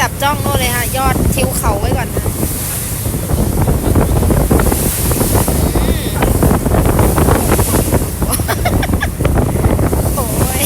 จับจ้องโน่นเลยค่ะ ยอดทิวเขาไว้ก่อนนะโอ้ย